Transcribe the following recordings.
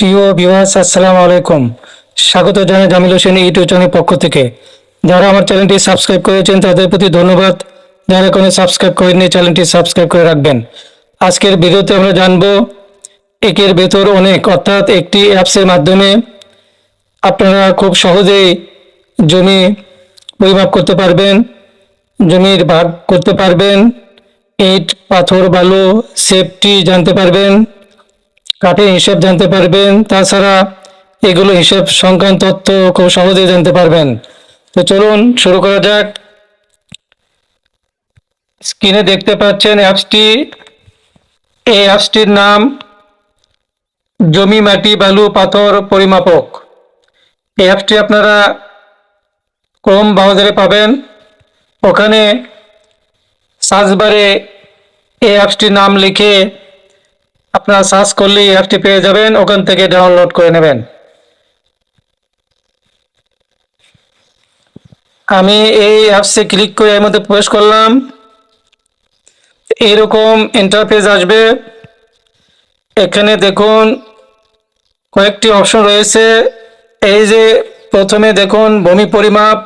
প্রিয় ভিউয়ার্স আসসালামু আলাইকুম। স্বাগত জানাই জামিল হোসেন ইউটিউব চ্যানেলের পক্ষ থেকে। যারা আমার চ্যানেলটি সাবস্ক্রাইব করেছেন, তাদের প্রতি ধন্যবাদ। যারা কোনো সাবস্ক্রাইব করেননি, চ্যানেলটি সাবস্ক্রাইব করে রাখবেন। আজকের ভিডিওতে আমরা জানব, একের ভেতর অনেক, অর্থাৎ একটি অ্যাপসের মাধ্যমে আপনারা খুব সহজেই জমি পরিমাপ করতে পারবেন, জমির ভাগ করতে পারবেন, ইট, পাথর, বালু সেফটি জানতে পারবেন। কাঠের হিসেব জানতে পারবেন। তাছাড়া এগুলো হিসাব সংক্রান্ত তথ্য খুব সহজে জানতে পারবেন। তো চলুন শুরু করা যাক। স্ক্রিনে দেখতে পাচ্ছেন অ্যাপসটি। এই অ্যাপসটির নাম জমি, মাটি, বালু, পাথর পরিমাপক। এই অ্যাপসটি আপনারা ক্রোম ব্রাউজারে পাবেন। ওখানে সার্চ বারে এই অ্যাপসটির নাম লিখে আপনারা সার্চ করলেই অ্যাপটি পেয়ে যাবেন, ওখান থেকে ডাউনলোড করে নেবেন। আমি এই অ্যাপসে ক্লিক করে এর মধ্যে প্রবেশ করলাম। এরকম ইন্টারফেস আসবে। এখানে দেখুন, কয়েকটি অপশন রয়েছে। এই যে প্রথমে দেখুন, ভূমি পরিমাপ,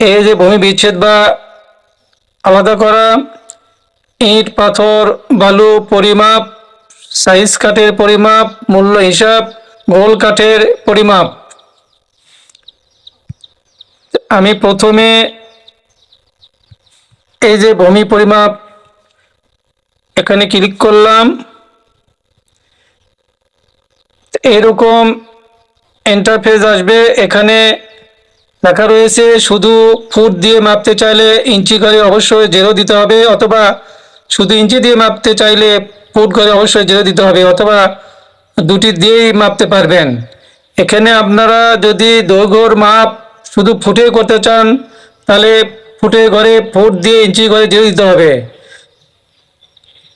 এই যে ভূমি বিচ্ছেদ বা আলাদা করা, ইট, পাথর, বালু, পরিমাপ সাইজ কাঠের পরিমাপ, মূল্য হিসাব, গোল কাঠের পরিমাপ। আমি প্রথমে এই যে ভূমি পরিমাপ, এখানে ক্লিক করলাম। এরকম ইন্টারফেস আসবে, এখানে লেখা রয়েছে শুধু ফুট দিয়ে মাপতে চাইলে ইঞ্চি করে অবশ্যই জেরো দিতে হবে, অথবা শুধু ইঞ্চি দিয়ে মাপতে চাইলে ফুট করে অবশ্যই জেরো দিতে হবে, অথবা দুটি দিয়েই মাপতে পারবেন। এখানে আপনারা যদি দৈর্ঘ্যর মাপ শুধু ফুটে করতে চান, তাহলে ফুটে ঘরে ফুট দিয়ে ইঞ্চি করে জেরো দিতে হবে।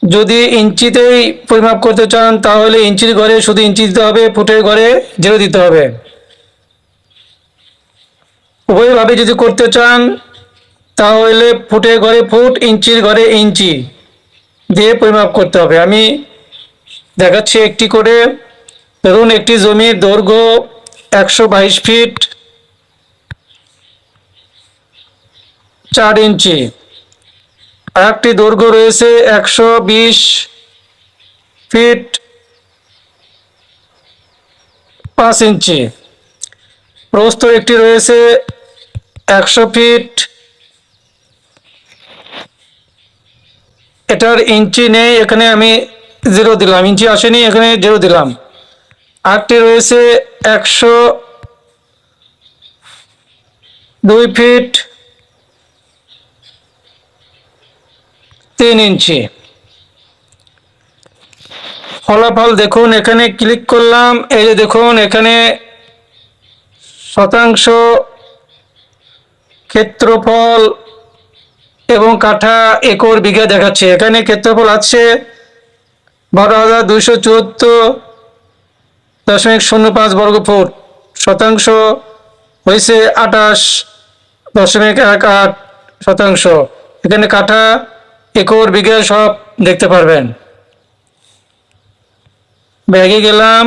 যদি ইঞ্চিতেই পরিমাপ করতে চান, তাহলে ইঞ্চির ঘরে শুধু ইঞ্চি দিতে হবে, ফুটের ঘরে জেরো দিতে হবে। উভয়ভাবে যদি করতে চান, তাহলে ফুটের ঘরে ফুট, ইঞ্চির ঘরে ইঞ্চি। দিয়ে পরিমাপ করতে হবে। আমি দেখাচ্ছি একটি করে। ধরুন একটি জমির দৈর্ঘ্য একশো বাইশ ফিট, চার ইঞ্চি। আর একটি দৈর্ঘ্য রয়েছে একশো বিশ ফিট, পাঁচ ইঞ্চি। প্রস্থ একটি রয়েছে একশো ফিট এটার ইঞ্চি নেই, এখানে আমি জিরো দিলাম। ইঞ্চি আসেনি, এখানে জিরো দিলাম। আরটি রয়েছে একশো দুই ফিট তিন ইঞ্চি। ফলাফল দেখুন, এখানে ক্লিক করলাম, এই যে দেখুন, এখানে শতাংশ ক্ষেত্রফল এবং কাঠা একর বিঘা দেখাচ্ছে। এখানে ক্ষেত্রফল আছে বারো হাজার দুইশো চুয়াত্তর দশমিক শূন্য পাঁচ বর্গ ফুট। শতাংশ হয়েছে আঠাশ দশমিক এক আট শতাংশ। এখানে কাঠা একর বিঘা সব দেখতে পারবেন। ব্যাগে গেলাম।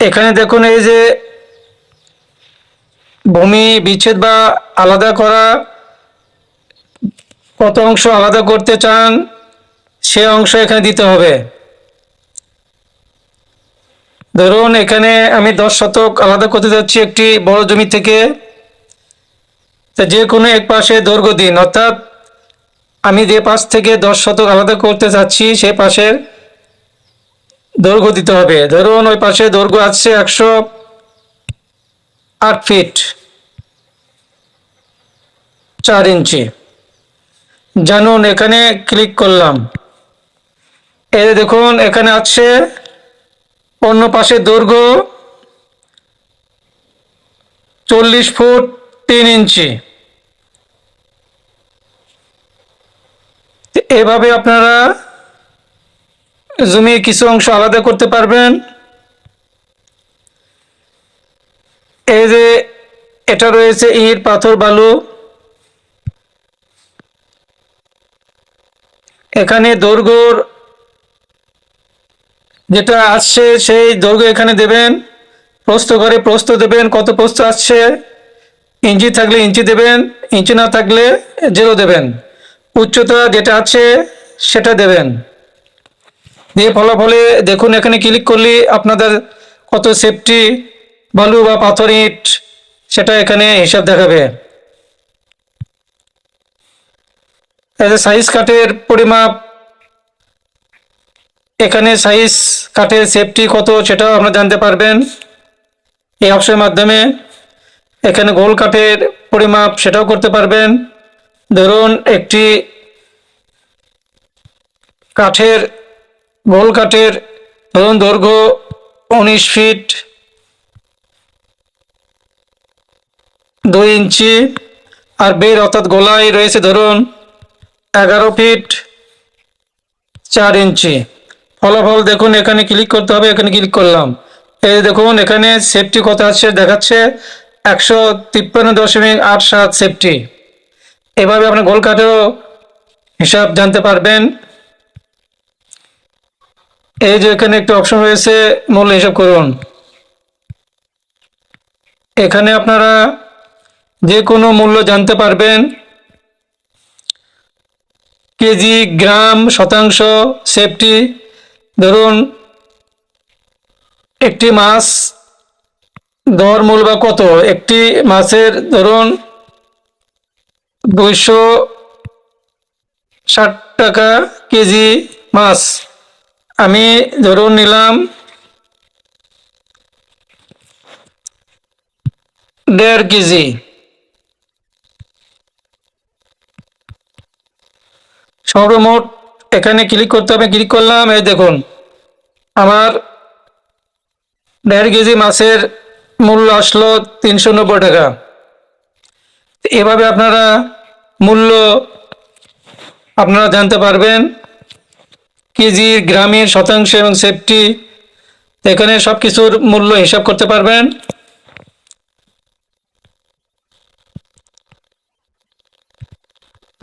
এখানে দেখুন এই যে ভূমি বিচ্ছেদ বা আলাদা করা কত অংশ আলাদা করতে চান, সে অংশ এখানে দিতে হবে। ধরুন, এখানে আমি দশ শতক আলাদা করতে যাচ্ছি একটি বড় জমি থেকে। তা যে কোনো এক পাশে দৈর্ঘ্য দিন, অর্থাৎ আমি যে পাশ থেকে দশ শতক আলাদা করতে চাচ্ছি সে পাশের দৈর্ঘ্য দিতে হবে। ধরুন, ওই পাশে দৈর্ঘ্য আছে একশো আট ফিট চার ইঞ্চি। জানুন, এখানে ক্লিক করলাম। এই দেখুন, এখানে আছে অন্য পাশে দৈর্ঘ্য চল্লিশ ফুট তিন ইঞ্চি। এভাবে আপনারা জমির কিছু অংশ আলাদা করতে পারবেন। এই যে এটা রয়েছে ইট, পাথর, বালু। এখানে দৈর্ঘ্যর যেটা আসছে, সেই দৈর্ঘ্য এখানে দেবেন। প্রস্থ করে প্রস্থ দেবেন, কত প্রস্থ আসছে? ইঞ্চি থাকলে ইঞ্চি দেবেন, ইঞ্চি না থাকলে জিরো দেবেন। উচ্চতা যেটা আছে, সেটা দেবেন। দিয়ে ফলাফলে দেখুন, এখানে ক্লিক করলে আপনাদের কত সেফটি বালু বা পাথর ইট, সেটা এখানে হিসাব দেখাবে। সাইজ কাঠের পরিমাপ, এখানে সাইজ কাঠের সেফটি কত সেটাও আপনারা জানতে পারবেন। এই অপশনের মাধ্যমে এখানে গোল কাঠের পরিমাপ সেটাও করতে পারবেন। ধরুন একটি কাঠের, গোল কাঠের, ধরুন দৈর্ঘ্য উনিশ ফিট দুই ইঞ্চি আর বের অর্থাৎ গোলায় রয়েছে ধরুন এগারো ফিট চার ইঞ্চি। ফলাফল দেখুন, এখানে ক্লিক করতে হবে, এখানে ক্লিক করলাম। এই দেখুন, এখানে সেফটি কত আছে, দেখাচ্ছে একশো তিপ্পান্ন দশমিক আট সাত সেফটি এভাবে আপনার গোল কাঠেও হিসাব জানতে পারবেন। এই যে এখানে একটি অপশন রয়েছে, মূল্য হিসাব করুন। এখানে আপনারা যে কোনো মূল্য জানতে পারবেন। কেজি, গ্রাম, শতাংশ, সেফটি। ধরুন, একটি মাছ দর মূল বা কত? একটি মাছের ধরুন, দুইশো ষাট টাকা কেজি মাছ। আমি ধরুন নিলাম দেড় কেজি। সর্বমোট এখানে ক্লিক করতে হবে ক্লিক করলাম, এই দেখুন, আমার দেড় কেজি মাছের মূল্য আসলো তিনশো নব্বই টাকা। এভাবে আপনারা মূল্য আপনারা জানতে পারবেন কেজি গ্রামের শতাংশ এবং সেফটি, এখানে সব কিছুর মূল্য হিসাব করতে পারবেন।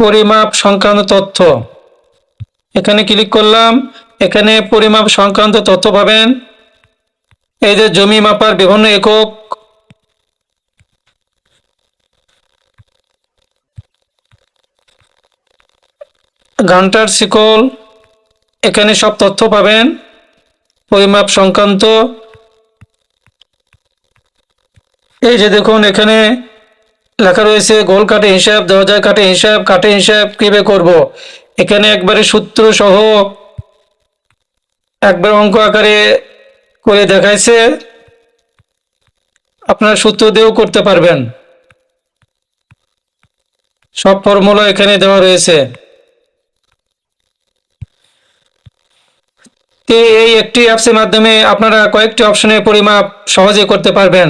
পরিমাপ সংক্রান্ত তথ্য। এখানে ক্লিক করলাম, এখানে পরিমাপ সংক্রান্ত তথ্য পাবেন। এই যে জমি মাপার বিভিন্ন একক। ঘণ্টার শিকল, এখানে সব তথ্য পাবেন। পরিমাপ সংক্রান্ত। এই যে দেখুন, এখানে লেখা রয়েছে, গোল কাটে হিসাব, দরজা কাটে হিসাব কাটে হিসাব কীভাবে করব? এখানে একবারে সূত্র সহ একবার অঙ্ক আকারে করে দেখাইছে। আপনার সূত্র দিয়েও করতে পারবেন। সব ফর্মুলা এখানে দেওয়া রয়েছে। এই একটি অ্যাপসের মাধ্যমে আপনারা কয়েকটি অপশনের পরিমাপ সহজে করতে পারবেন।